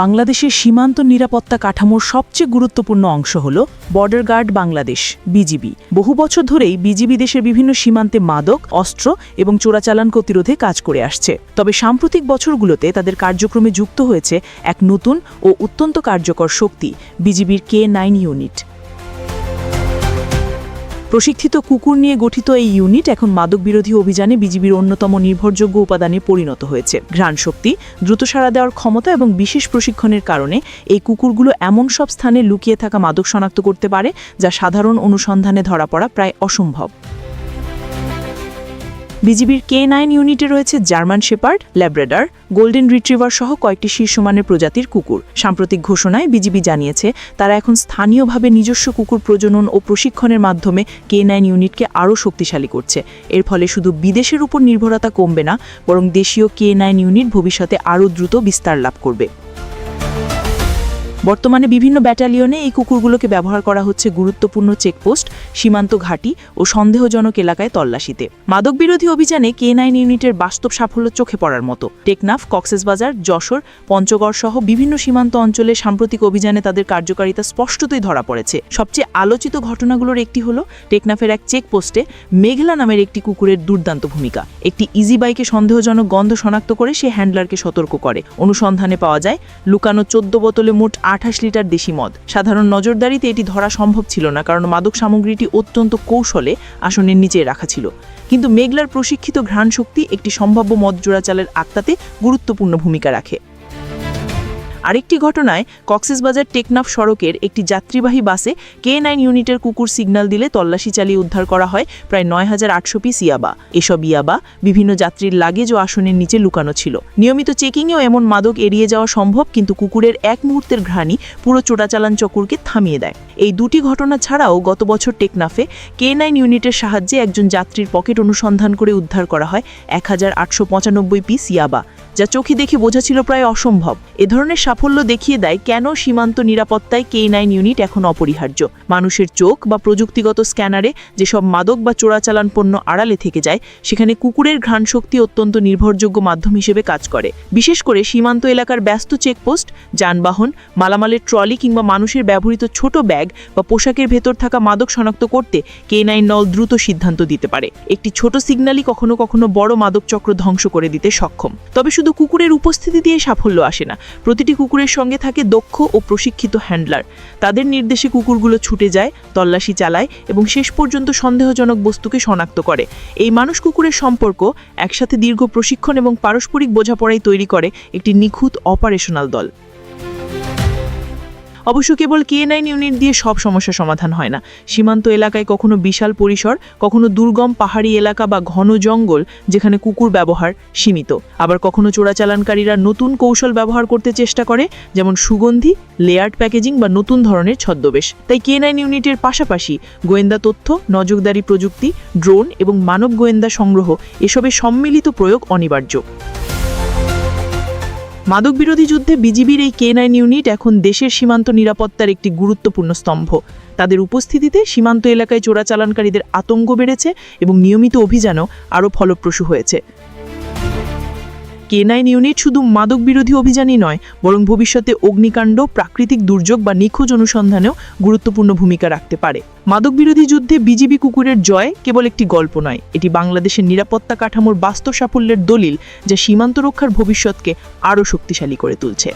বাংলাদেশের সীমান্ত নিরাপত্তা কাঠামোর সবচেয়ে গুরুত্বপূর্ণ অংশ হল বর্ডার গার্ড বাংলাদেশ, বিজিবি। বহু বছর ধরেই বিজিবি দেশের বিভিন্ন সীমান্তে মাদক, অস্ত্র এবং চোরাচালান প্রতিরোধে কাজ করে আসছে। তবে সাম্প্রতিক বছরগুলোতে তাদের কার্যক্রমে যুক্ত হয়েছে এক নতুন ও অত্যন্ত কার্যকর শক্তি, বিজিবির কে নাইন ইউনিট। প্রশিক্ষিত কুকুর নিয়ে গঠিত এই ইউনিট এখন মাদক বিরোধী অভিযানে বিজিবির অন্যতম নির্ভরযোগ্য উপাদানে পরিণত হয়েছে। ঘ্রাণ শক্তি, দ্রুত সাড়া দেওয়ার ক্ষমতা এবং বিশেষ প্রশিক্ষণের কারণে এই কুকুরগুলো এমন সব স্থানে লুকিয়ে থাকা মাদক শনাক্ত করতে পারে যা সাধারণ অনুসন্ধানে ধরা পড়া প্রায় অসম্ভব। বিজিবির কে নাইন ইউনিটে রয়েছে German shepherd, labrador, golden retriever সহ কয়েকটি শীর্ষমানের প্রজাতির কুকুর। সাম্প্রতিক ঘোষণায় বিজিবি জানিয়েছে, তারা এখন স্থানীয়ভাবে নিজস্ব কুকুর প্রজনন ও প্রশিক্ষণের মাধ্যমে কে নাইন ইউনিটকে আরও শক্তিশালী করছে। এর ফলে শুধু বিদেশের উপর নির্ভরতা কমবে না, বরং দেশীয় কে নাইন ইউনিট ভবিষ্যতে আরও দ্রুত বিস্তার লাভ করবে। বর্তমানে বিভিন্ন ব্যাটালিয়নে এই কুকুরগুলোকে ব্যবহার করা হচ্ছে গুরুত্বপূর্ণ চেকপোস্ট, সীমান্ত ঘাঁটি ও সন্দেহজনক এলাকায় তল্লাশিতে। মাদক বিরোধী অভিযানে কে নাইন ইউনিটের বাস্তব সাফল্য চোখে পড়ার মতো। টেকনাফ, কক্সেসবাজার, যশোর পঞ্চগড় সহ বিভিন্ন সীমান্ত অঞ্চলে সাম্প্রতিক অভিযানে তাদের কার্যকারিতা স্পষ্টতই ধরা পড়েছে। সবচেয়ে আলোচিত ঘটনাগুলোর একটি হলো টেকনাফের এক চেকপোস্টে মেঘলা নামের একটি কুকুরের দুর্দান্ত ভূমিকা। একটি ইজি বাইকে সন্দেহজনক গন্ধ শনাক্ত করে সে হ্যান্ডলারকে সতর্ক করে। অনুসন্ধানে পাওয়া যায়, লুকানো চোদ্দ বোতলে মোট আঠাশ লিটার দেশি মদ। সাধারণ নজরদারিতে এটি ধরা সম্ভব ছিল না, কারণ মাদক সামগ্রীটি অত্যন্ত কৌশলে আসনের নিচে রাখা ছিল। কিন্তু মেঘলার প্রশিক্ষিত ঘ্রাণ শক্তি একটি সম্ভাব্য মদ জোড়াচালের আত্মাতে গুরুত্বপূর্ণ ভূমিকা রাখে। আরেকটি ঘটনায় কক্সেসবাজার টেকনাফ সড়কের একটি যাত্রীবাহী বাসে কে নাইন ইউনিটের কুকুর সিগন্যাল দিলে তল্লাশি চালিয়ে উদ্ধার করা হয় প্রায় নয় হাজার আটশো পিস ইয়াবা। এসব ইয়াবা বিভিন্ন যাত্রীর লাগেজ ও আসনের নিচে লুকানো ছিল। নিয়মিত চেকিংয়েও এমন মাদক এড়িয়ে যাওয়া সম্ভব, কিন্তু কুকুরের এক মুহূর্তের ঘ্রাণই পুরো চোরাচালান চক্রকে থামিয়ে দেয়। এই দুটি ঘটনা ছাড়াও গত বছর টেকনাফে কে নাইন ইউনিটের সাহায্যে একজন যাত্রীর পকেট অনুসন্ধান করে উদ্ধার করা হয় এক হাজার আটশো পঁচানব্বই পিস ইয়াবা। যা চোখে দেখে বোঝা ছিল প্রায় অসম্ভব। এ ধরনের সাফল্য দেখিয়ে দেয় কেন সীমান্ত নিরাপত্তায় কে নাইন ইউনিট এখন অপরিহার্য? মানুষের চোখ বা প্রযুক্তিগত স্ক্যানারে যেসব মাদক বা চোরাচালান পণ্য আড়ালে থেকে যায়, সেখানে কুকুরের ঘ্রাণ শক্তি অত্যন্ত নির্ভরযোগ্য মাধ্যম হিসেবে কাজ করে। বিশেষ করে সীমান্ত এলাকার ব্যস্ত চেকপোস্ট, যানবাহন, মালামালের ট্রলি কিংবা মানুষের ব্যবহৃত ছোট ব্যাগ বা পোশাকের ভেতর থাকা মাদক শনাক্ত করতে কে নাইন নল দ্রুত সিদ্ধান্ত দিতে পারে। একটি ছোট সিগন্যালই কখনো কখনো বড় মাদক চক্র ধ্বংস করে দিতে সক্ষম। তবে শুধু কুকুরের উপস্থিতি দিয়ে সাফল্য আসে না। প্রতিটি কুকুরের সঙ্গে থাকে দক্ষ ও প্রশিক্ষিত হ্যান্ডলার। তাদের নির্দেশে কুকুরগুলো ছুটে যায়, তল্লাশি চালায় এবং শেষ পর্যন্ত সন্দেহজনক বস্তুকে শনাক্ত করে। এই মানুষ কুকুরের সম্পর্ক, একসাথে দীর্ঘ প্রশিক্ষণ এবং পারস্পরিক বোঝাপড়াই তৈরি করে একটি নিখুঁত অপারেশনাল দল। অবশ্য কেবল কে নাইন ইউনিট দিয়ে সব সমস্যা সমাধান হয় না। সীমান্ত এলাকায় কখনো বিশাল পরিসর, কখনো দুর্গম পাহাড়ি এলাকা বা ঘন জঙ্গল যেখানে কুকুর ব্যবহার সীমিত। আবার কখনো চোরাচালানকারীরা নতুন কৌশল ব্যবহার করতে চেষ্টা করে, যেমন সুগন্ধি, লেয়ার্ড প্যাকেজিং বা নতুন ধরনের ছদ্মবেশ। তাই কে নাইন ইউনিটের পাশাপাশি গোয়েন্দা তথ্য, নজরদারি প্রযুক্তি, ড্রোন এবং মানব গোয়েন্দা সংগ্রহ এসবের সম্মিলিত প্রয়োগ অনিবার্য। মাদক বিরোধী যুদ্ধে বিজিবির এই কে নাইন ইউনিট এখন দেশের সীমান্ত নিরাপত্তার একটি গুরুত্বপূর্ণ স্তম্ভ। তাদের উপস্থিতিতে সীমান্ত এলাকায় চোরাচালানকারীদের আতঙ্ক বেড়েছে এবং নিয়মিত অভিযানও আরও ফলপ্রসূ হয়েছে। কে নাইন ইউনিট শুধু মাদক বিরোধী অভিযানই নয়, বরং ভবিষ্যতে অগ্নিকাণ্ড, প্রাকৃতিক দুর্যোগ বা নিখোঁজ অনুসন্ধানেও গুরুত্বপূর্ণ ভূমিকা রাখতে পারে। মাদক বিরোধী যুদ্ধে বিজিবি কুকুরের জয় কেবল একটি গল্প নয়, এটি বাংলাদেশের নিরাপত্তা কাঠামোর বাস্তব সাফল্যের দলিল যা সীমান্ত রক্ষার ভবিষ্যৎকে আরও শক্তিশালী করে তুলছে।